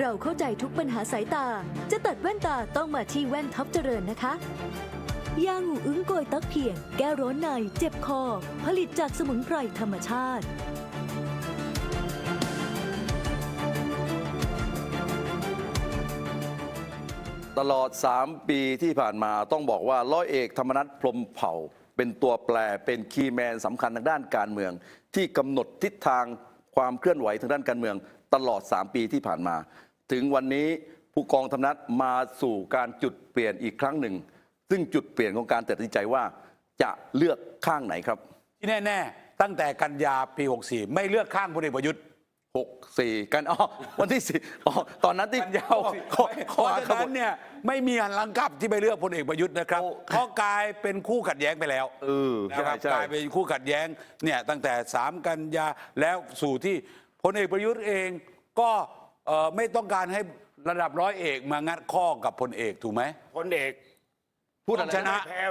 เราเข้าใจทุกปัญหาสายตา จะตัดแว่นตาต้องมาที่แว่นท็อปเจริญนะคะ ยางูอึ้งโกยตักเพียง แก้ร้อนใน เจ็บคอ ผลิตจากสมุนไพรธรรมชาติตลอด 3 ปีที่ผ่านมาต้องบอกว่าร้อยเอกธรรมนัฐพรมเผ่า เป็นตัวแปรเป็นคีย์แมนสำคัญทางด้านการเมือง ที่กำหนดทิศทางความเคลื่อนไหวทางด้านการเมือง ตลอด 3 ปีที่ผ่านมา ถึงวันนี้ผู้กองธรรมนัฐมาสู่การจุดเปลี่ยนอีกครั้งหนึ่ง ซึ่งจุดเปลี่ยนของการตัดสินใจว่าจะเลือกข้างไหนครับ ที่แน่ ๆ ตั้งแต่กันยาปี 64 ไม่เลือกข้างพลเอกประยุทธ์ 6 4 กันอ๋อวันที่สี่อ๋อตอนนั้นที่กันยาข้อข้อเพข้อราะฉะนั้นเนี่ยไม่มีหันหลังกลับที่ไปเลือกพลเอกประยุทธ์นะครับโอ้เพราะกลายเป็นคู่ขัดแย้งไปแล้วเออนะใช่ครับใช่กลายเป็นคู่ขัดแย้งเนี่ยตั้งแต่ 3 กันยาแล้วสู่ที่พลเอกประยุทธ์เองก็ เอ่อไม่ต้องการให้ระดับร้อยเอกมางัดข้อกับพลเอกถูกไหมพลเอกพูดอะไรชนะ แพ้